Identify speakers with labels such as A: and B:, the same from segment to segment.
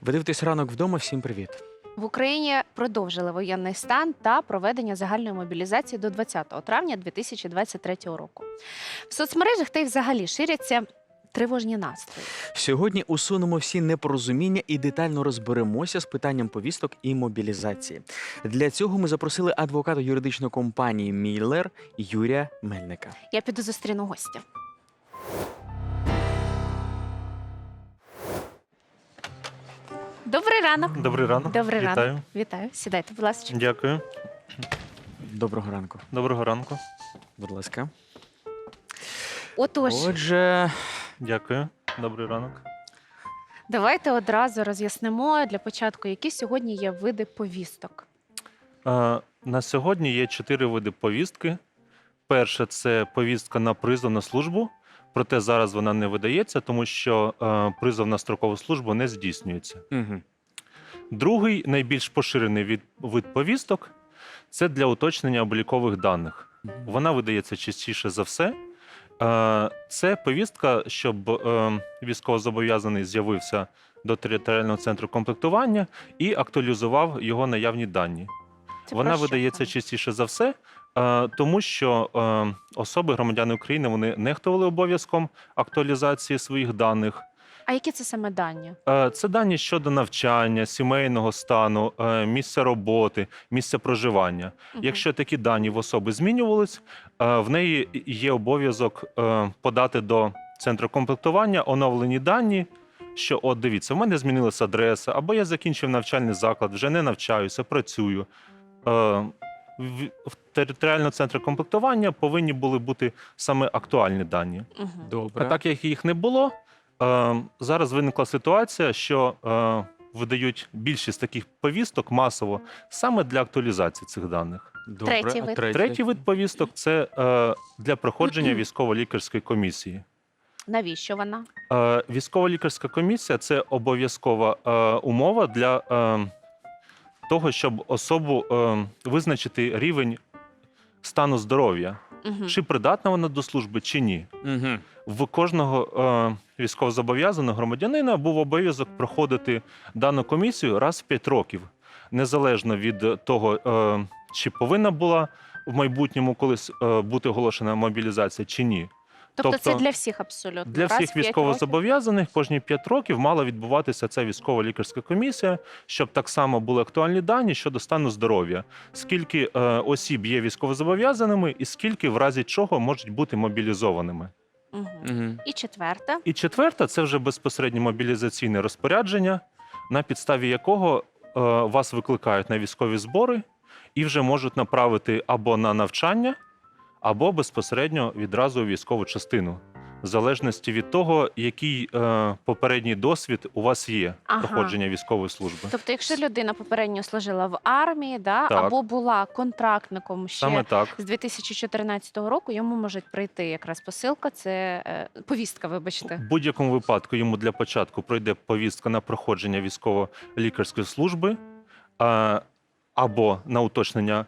A: Ви дивитесь ранок вдома. Всім привіт.
B: В Україні продовжили воєнний стан та проведення загальної мобілізації до 20 травня 2023 року. В соцмережах та й взагалі ширяться тривожні настрої.
A: Сьогодні усунемо всі непорозуміння і детально розберемося з питанням повісток і мобілізації. Для цього ми запросили адвоката юридичної компанії Міллер Юрія Мельника.
B: Я піду зустріну гостя. Добрий ранок.
C: Добрий ранок.
B: Добрий
C: Вітаю.
B: ранок. Вітаю. Сідайте, будь ласка.
C: Дякую.
A: Доброго ранку,
C: Доброго ранку.
A: будь ласка.
B: Отож,
A: Отже,
C: Дякую. Добрий ранок.
B: давайте одразу роз'яснимо для початку, які сьогодні є види повісток.
C: Е, на сьогодні є чотири види повістки. Перше це повістка на призов на службу, проте зараз вона не видається, тому що е, призов на строкову службу не здійснюється.
A: угу.
C: Другий найбільш поширений від, вид повісток це для уточнення облікових даних. Вона видається частіше за все. Е, Це повістка, щоб е, військовозобов'язаний з'явився до територіального центру комплектування і актуалізував його наявні дані.
B: Це
C: Вона видається частіше за все, тому що е, особи, громадяни України, вони нехтували обов'язком актуалізації своїх даних.
B: А які це саме дані?
C: Е, Це дані щодо навчання, сімейного стану, е, місця роботи, місця проживання.
B: Мгм.
C: Якщо такі дані в особи змінювались, е, в неї є обов'язок е, подати до центру комплектування оновлені дані. Що от дивіться, в мене змінилася адреса, або я закінчив навчальний заклад, вже не навчаюся, працюю. В в територіальному центрі комплектування повинні були бути саме актуальні дані.
B: Мгм.
A: добре.
C: А так як їх не було, е, зараз виникла ситуація, що е, видають більшість таких повісток масово саме для актуалізації цих даних.
A: добре.
B: Третій вид.
C: Третій вид повісток це е, для проходження військово-лікарської комісії.
B: Навіщо вона?
C: Е, Військово-лікарська комісія це обов'язкова е, умова для е, того, щоб особу е, визначити рівень стану здоров'я,
B: Мгм.
C: чи придатна вона до служби, чи ні.
A: Угу.
C: в кожного е, військовозобов'язаного громадянина був обов'язок проходити дану комісію раз в 5 років, незалежно від того, е, чи повинна була в майбутньому колись е, бути оголошена мобілізація чи ні.
B: Тобто, це
C: тобто
B: для всіх абсолютно.
C: Для
B: Раз
C: всіх військовозобов'язаних кожні 5 років мала відбуватися ця військово-лікарська комісія, щоб так само були актуальні дані щодо стану здоров'я. Скільки е, осіб є військовозобов'язаними, і скільки в разі чого можуть бути мобілізованими.
B: Мгм.
A: Угу.
B: І четверте.
C: І четверта це вже безпосередньо мобілізаційне розпорядження, на підставі якого е, вас викликають на військові збори і вже можуть направити або на навчання, або безпосередньо відразу у військову частину, в залежності від того, який е, попередній досвід у вас є
B: Ага.
C: проходження військової служби.
B: Тобто, якщо людина попередньо служила в армії, да,
C: Так.
B: або була контрактником ще
C: Саме так.
B: з 2014 року, йому може прийти якраз посилка, це е, повістка, вибачте.
C: В будь-якому випадку йому для початку пройде повістка на проходження військово-лікарської служби а, або на уточнення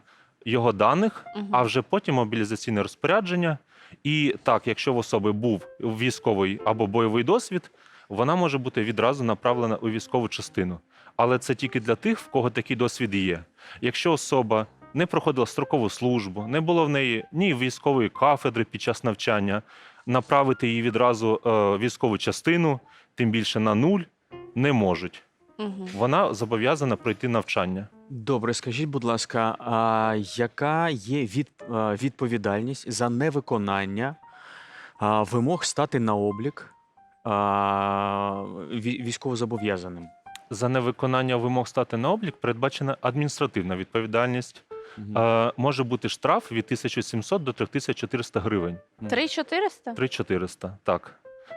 C: його даних,
B: Мгм.
C: а вже потім мобілізаційне розпорядження. І так, якщо в особи був військовий або бойовий досвід, вона може бути відразу направлена у військову частину. Але це тільки для тих, в кого такий досвід є. Якщо особа не проходила строкову службу, не було в неї ні військової кафедри під час навчання, направити її відразу е, військову частину, тим більше на нуль, не можуть.
B: Мгм.
C: Вона зобов'язана пройти навчання.
A: Добре, скажіть, будь ласка, а яка є від, а, відповідальність за невиконання а, вимог стати на облік а, ві- військовозобов'язаним?
C: За невиконання вимог стати на облік передбачена адміністративна відповідальність.
A: Мгм.
C: Е, може бути штраф від 1700 до 3400 гривень.
A: Мгм.
B: 3400?
C: 3400, так.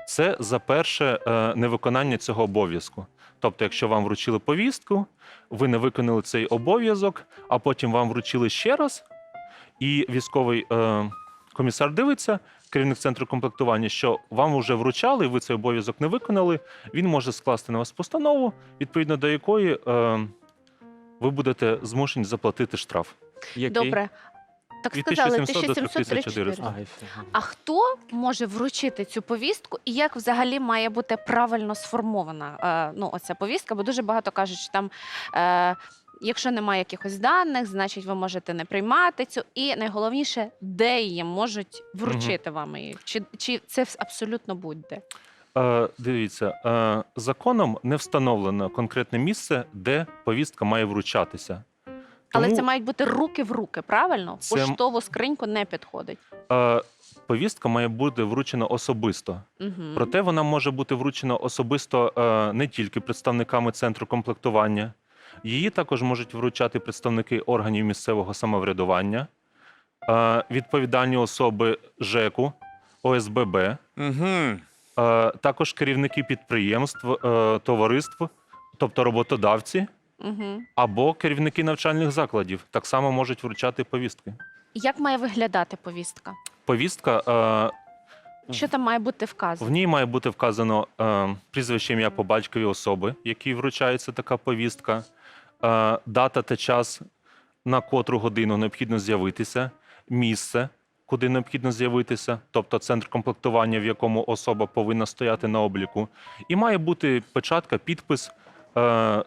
C: Це за перше е, невиконання цього обов'язку. Тобто, якщо вам вручили повістку, ви не виконали цей обов'язок, а потім вам вручили ще раз, і військовий е, комісар дивиться, керівник центру комплектування, що вам вже вручали, ви цей обов'язок не виконали, він може скласти на вас постанову, відповідно до якої е, ви будете змушені заплатити штраф.
A: Який?
B: Добре. Так
C: Від
B: сказали,
C: 1700 до
B: 1734.
C: 3400.
B: А хто може вручити цю повістку, і як взагалі має бути правильно сформована е, ну, оця повістка? Бо дуже багато кажуть, що там. Е, Якщо немає якихось даних, значить ви можете не приймати цю. І найголовніше, де її можуть вручити вам її? Чи, чи це вс- абсолютно будь-де?
C: Е, дивіться, е, законом не встановлено конкретне місце, де повістка має вручатися.
B: Але
C: Тому,
B: це мають бути руки в руки, правильно?
C: Це-
B: Поштову скриньку не підходить.
C: е, повістка має бути вручена особисто.
B: Угу.
C: Проте вона може бути вручена особисто е, не тільки представниками центру комплектування. Її також можуть вручати представники органів місцевого самоврядування, е, відповідальні особи ЖЕКу, ОСББ,
A: Мгм.
C: е, також керівники підприємств, е, товариств, тобто роботодавці,
B: Угу.
C: або керівники навчальних закладів так само можуть вручати повістки.
B: Як має виглядати повістка?
C: Повістка е,
B: Що там має бути вказано?
C: В ній має бути вказано е, прізвище ім'я по батькові особи, якій вручається така повістка, е, дата та час, на котру годину необхідно з'явитися, місце, куди необхідно з'явитися, тобто центр комплектування, в якому особа повинна стояти на обліку. І має бути печатка, підпис е,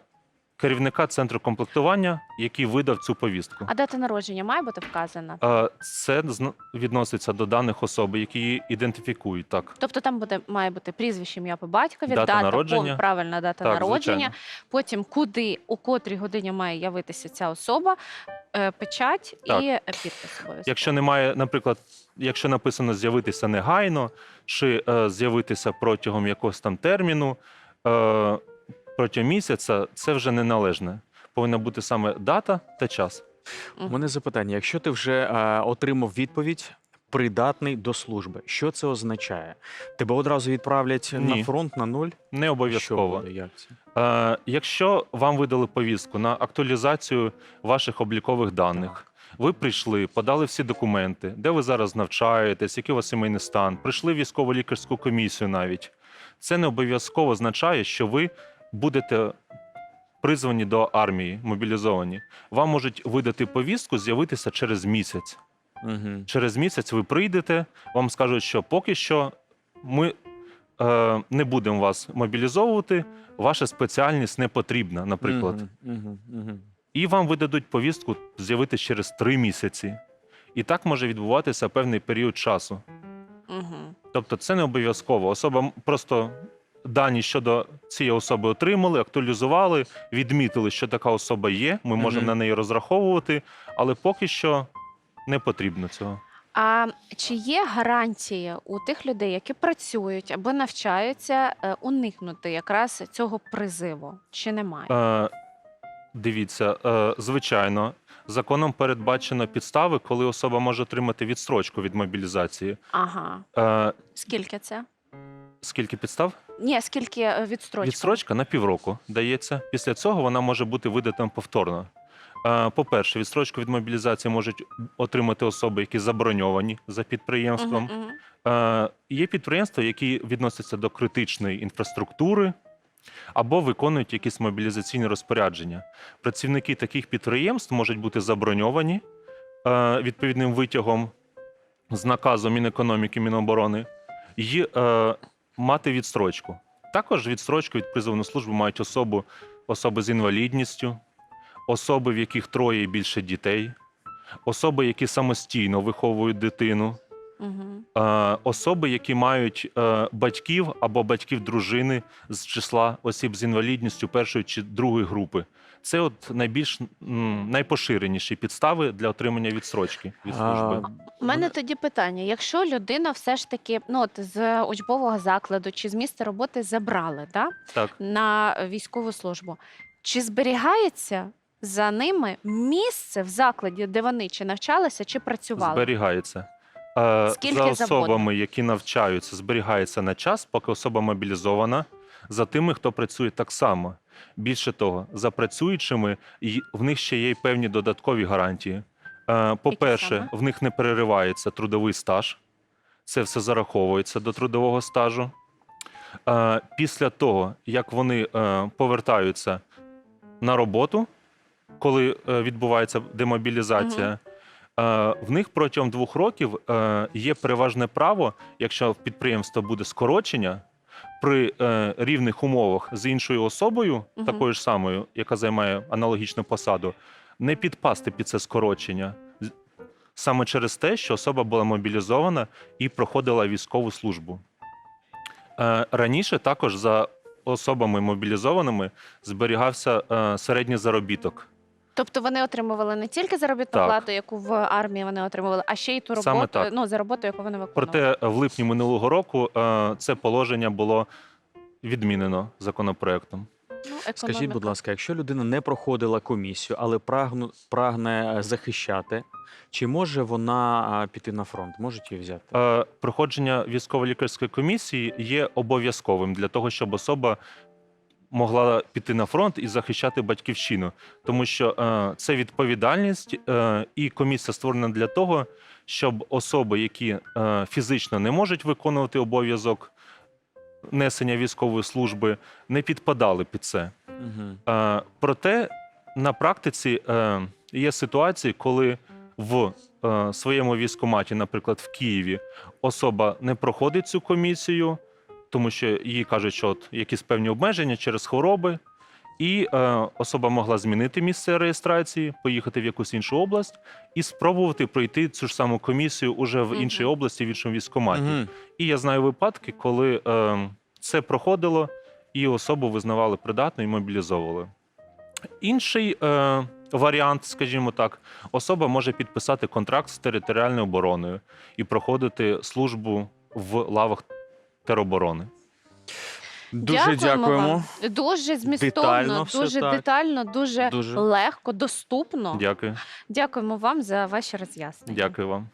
C: керівника центру комплектування, який видав цю повістку.
B: А дата народження має бути вказана?
C: Е, Це зна- відноситься до даних особи, які її ідентифікують. Так.
B: Тобто там буде має бути прізвище ім'я по батькові,
C: Дата
B: дата,
C: народження.
B: правильна дата
C: Так,
B: народження.
C: звичайно.
B: Потім куди у котрій годині має явитися ця особа, е, печать
C: Так.
B: і е, підпис обов'язково.
C: Якщо немає, наприклад, якщо написано з'явитися негайно, чи е, з'явитися протягом якогось там терміну, е, протягом місяця, це вже неналежне. Повинна бути саме дата та час.
A: У мене запитання: якщо ти вже е, отримав відповідь. Придатний до служби. Що це означає? Тебе одразу відправлять на фронт на нуль?
C: Не
A: Що
C: обов'язково.
A: буде? Як це?
C: Е, якщо вам видали повістку на актуалізацію ваших облікових даних, ви прийшли, подали всі документи, де ви зараз навчаєтесь, який у вас сімейний стан, прийшли в військово-лікарську комісію навіть. Це не обов'язково означає, що ви будете призвані до армії, мобілізовані. Вам можуть видати повістку, з'явитися через місяць.
A: Угу.
C: Через місяць ви прийдете, вам скажуть, що поки що ми е, не будемо вас мобілізовувати, ваша спеціальність не потрібна, наприклад.
A: Угу. Угу.
C: І вам видадуть повістку з'явитися через три місяці. І так може відбуватися певний період часу.
B: Угу.
C: Тобто це не обов'язково. Особа просто дані щодо цієї особи отримали, актуалізували, відмітили, що така особа є. Ми можемо на неї розраховувати, але поки що не потрібно цього.
B: А чи є гарантії у тих людей, які працюють або навчаються, е, уникнути якраз цього призиву? Чи немає?
C: Е, дивіться, е, звичайно, законом передбачено підстави, коли особа може отримати відстрочку від мобілізації.
B: Ага.
C: Е,
B: Скільки це?
C: Скільки підстав?
B: Ні, скільки е, відстрочка?
C: Відстрочка на півроку дається. Після цього вона може бути видана повторно. Е, По-перше, відстрочку від мобілізації можуть отримати особи, які заброньовані за підприємством.
B: Мгм, мгм.
C: Е, Є підприємства, які відносяться до критичної інфраструктури або виконують якісь мобілізаційні розпорядження. Працівники таких підприємств можуть бути заброньовані відповідним витягом з наказу Мінекономіки, Міноборони і мати відстрочку. Також відстрочку від призовну службу мають особу, особи з інвалідністю, особи, в яких троє і більше дітей, особи, які самостійно виховують дитину. Е, особи, які мають е, батьків або батьків дружини з числа осіб з інвалідністю першої чи другої групи. Це от найбільш м, найпоширеніші підстави для отримання відстрочки від служби.
B: У мене тоді питання: якщо людина все ж таки ну от з учбового закладу чи з місця роботи забрали да,
C: Так,
B: на військову службу, чи зберігається за ними місце в закладі, де вони чи навчалися, чи працювали?
C: зберігається. Е,
B: Скільки
C: за
B: завгодно.
C: особами, які навчаються, зберігається на час, поки особа мобілізована. За тими, хто працює так само. Більше того, за працюючими в них ще є й певні додаткові гарантії. Е, По-перше, в них не переривається трудовий стаж. Це все зараховується до трудового стажу. Е, Після того, як вони повертаються на роботу, коли відбувається демобілізація, В них протягом двох років е, є переважне право, якщо в підприємства буде скорочення при е, рівних умовах з іншою особою,
B: Мгм.
C: такою ж самою, яка займає аналогічну посаду, не підпасти під це скорочення. Саме через те, що особа була мобілізована і проходила військову службу. Е, Раніше також за особами мобілізованими зберігався е, середній заробіток.
B: Тобто вони отримували не тільки заробітну
C: Так.
B: плату, яку в армії вони отримували, а ще й ту
C: Саме
B: роботу,
C: так.
B: ну за роботу, яку вони виконували.
C: Проте в липні минулого року е, це положення було відмінено законопроектом.
B: ну,
A: Скажіть,
B: економіка.
A: будь ласка, якщо людина не проходила комісію, але прагну, прагне е, захищати, чи може вона а, піти на фронт? Можуть її взяти?
C: Е, Проходження військово-лікарської комісії є обов'язковим для того, щоб особа могла піти на фронт і захищати батьківщину, тому що е, це відповідальність, е, і комісія створена для того, щоб особи, які е, фізично не можуть виконувати обов'язок несення військової служби, не підпадали під це.
A: Угу.
C: Е, Проте на практиці е, є ситуації, коли в е, своєму військкоматі, наприклад, в Києві, особа не проходить цю комісію, тому що їй кажуть, що от якісь певні обмеження через хвороби, і е, особа могла змінити місце реєстрації, поїхати в якусь іншу область і спробувати пройти цю ж саму комісію уже в іншій
B: Мгм.
C: області, в іншому військкоматі.
A: Угу.
C: І я знаю випадки, коли е, це проходило, і особу визнавали придатною і мобілізовували. Інший е, варіант, скажімо так, особа може підписати контракт з територіальною обороною і проходити службу в лавах тероборони.
A: Дуже дякуємо.
B: вам. Дуже змістовно,
A: Детально все
B: дуже
A: так.
B: детально, дуже,
A: Дуже.
B: легко, доступно.
C: Дякую.
B: Дякуємо вам за ваші роз'яснення.
C: Дякую вам.